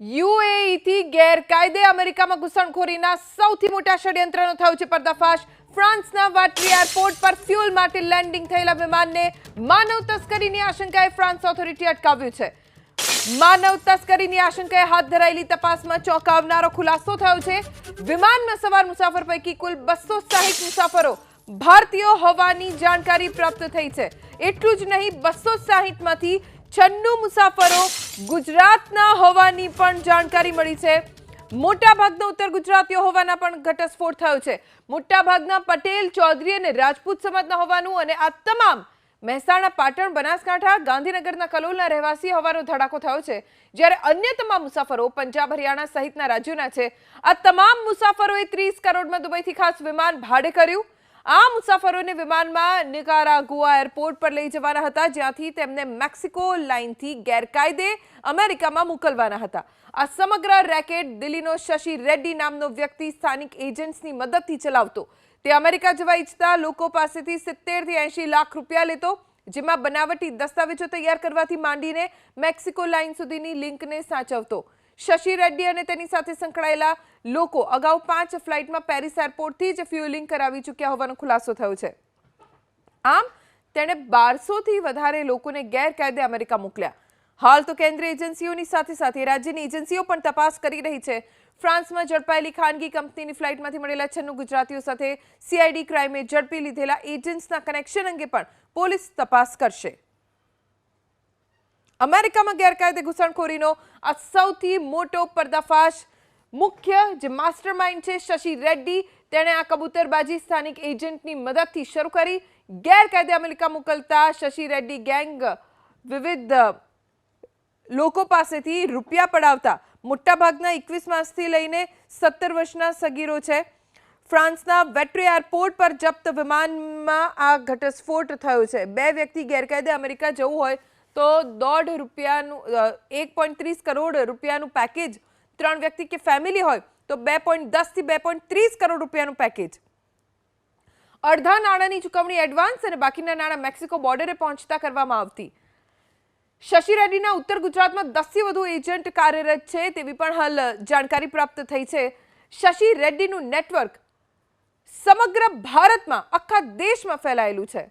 યુએઈથી ગેરકાયદે અમેરિકામાં ઘૂસણખોરીના સૌથી મોટા ષડયંત્રનો થયો છે પર્દાફાશ. ફ્રાન્સના વાટરી એરપોર્ટ પર ફ્યુઅલ માટે લેન્ડિંગ થયેલા વિમાનને માનવ તસ્કરીની આશંકાએ ફ્રાન્સ ઓથોરિટી અટકાવ્યું છે. માનવ તસ્કરીની આશંકાએ હાથ ધરાયેલી તપાસમાં ચોંકાવનારો ખુલાસો થયો છે. વિમાનમાં સવાર મુસાફર પૈકી કુલ બસો સાહીઠ મુસાફરો ભારતીયો હોવાની જાણકારી પ્રાપ્ત થઈ છે. એટલું જ નહીં, બસો સાહીઠમાંથી છન્નું મુસાફરો ગુજરાતના હોવાની પણ જાણકારી મળી છે. મોટાભાગના ઉત્તર ગુજરાતીઓ હોવાના પણ ઘટસ્ફોટ થયો છે. મોટાભાગના પટેલ ચૌધરી અને રાજપૂત સમાજના હોવાનું અને આ તમામ મહેસાણા, પાટણ, બનાસકાંઠા, ગાંધીનગરના કલોલના રહેવાસી હોવાનો ધડાકો થયો છે. જ્યારે અન્ય તમામ મુસાફરો પંજાબ, હરિયાણા સહિતના રાજ્યોના છે. આ તમામ મુસાફરોએ ત્રીસ કરોડમાં દુબઈથી ખાસ વિમાન ભાડે કર્યું. આ મુસાફરોને વિમાનમાં નિકારાગુઆ એરપોર્ટ પર લઈ જવાના હતા, જ્યાંથી તેમને મેક્સિકો લાઇનથી ગેરકાયદે અમેરિકામાં મોકલવાના હતા. આ સમગ્ર રેકેટ દિલ્હીનો શશી રેડ્ડી નામનો વ્યક્તિ સ્થાનિક એજન્ટ્સની મદદથી ચલાવતો. તે અમેરિકા જવા ઈચ્છતા લોકો પાસેથી સિત્તેરથી એંશી લાખ રૂપિયા લેતો, જેમાં બનાવટી દસ્તાવેજો તૈયાર કરવાથી માંડીને મેક્સિકો લાઇન સુધીની લિંકને સાચવતો. શશી રેડ્ડી અને તેની સાથે સંકળાયેલા લોકો અગાઉ પાંચ ફ્લાઇટમાં પેરિસ એરપોર્ટથી જ ફ્યુલિંગ કરાવી ચૂક્યા હોવાનો ખુલાસો થયો છે. આમ, તેણે બારસોથી વધારે લોકોને ગેરકાયદે અમેરિકા મોકલ્યા. હાલ તો કેન્દ્રીય એજન્સીઓની સાથે સાથે રાજ્યની એજન્સીઓ પણ તપાસ કરી રહી છે. ફ્રાન્સમાં ઝડપાયેલી ખાનગી કંપનીની ફ્લાઇટમાંથી મળેલા છન્નું ગુજરાતીઓ સાથે સીઆઈડી ક્રાઇમે ઝડપી લીધેલા એજન્ટ્સના કનેક્શન અંગે પણ પોલીસ તપાસ કરશે. અમેરિકામાં ગેરકાયદે ઘૂસણખોરીનો આ સૌથી મોટો પર્દાફાશ મુખ્ય જે માસ્ટરમાઇન્ડ છે, શશી રેડ્ડી, તેણે આ કબૂતરબાજી સ્થાનિક એજન્ટની મદદથી શરૂ કરી. ગેરકાયદે અમેરિકા મોકલતા શશી રેડ્ડી ગેંગ વિવિધ લોકો પાસેથી રૂપિયા પડાવતા મોટાભાગના એકવીસ માસથી લઈને સત્તર વર્ષના સગીરો છે. ફ્રાન્સના વેટ્રી એરપોર્ટ પર જપ્ત વિમાનમાં આ ઘટસ્ફોટ થયો છે. બે વ્યક્તિ ગેરકાયદે અમેરિકા જવું હોય તો દોઢ રૂપિયાનું એક પોઈન્ટ ત્રીસ કરોડ રૂપિયાનું પેકેજ ત્રણ વ્યક્તિ કે ફેમિલી હોય તો બે પોઈન્ટ દસથી બે પોઈન્ટ ત્રીસ કરોડ રૂપિયાનું પેકેજ અડધા નાણાંની ચૂકવણી એડવાન્સ અને બાકીના નાણાં મેક્સિકો બોર્ડરે પહોંચતા કરવામાં આવતી. શશી રેડ્ડીના ઉત્તર ગુજરાતમાં દસથી વધુ એજન્ટ કાર્યરત છે તેવી પણ હાલ જાણકારી પ્રાપ્ત થઈ છે. શશી રેડ્ડીનું નેટવર્ક સમગ્ર ભારતમાં, આખા દેશમાં ફેલાયેલું છે.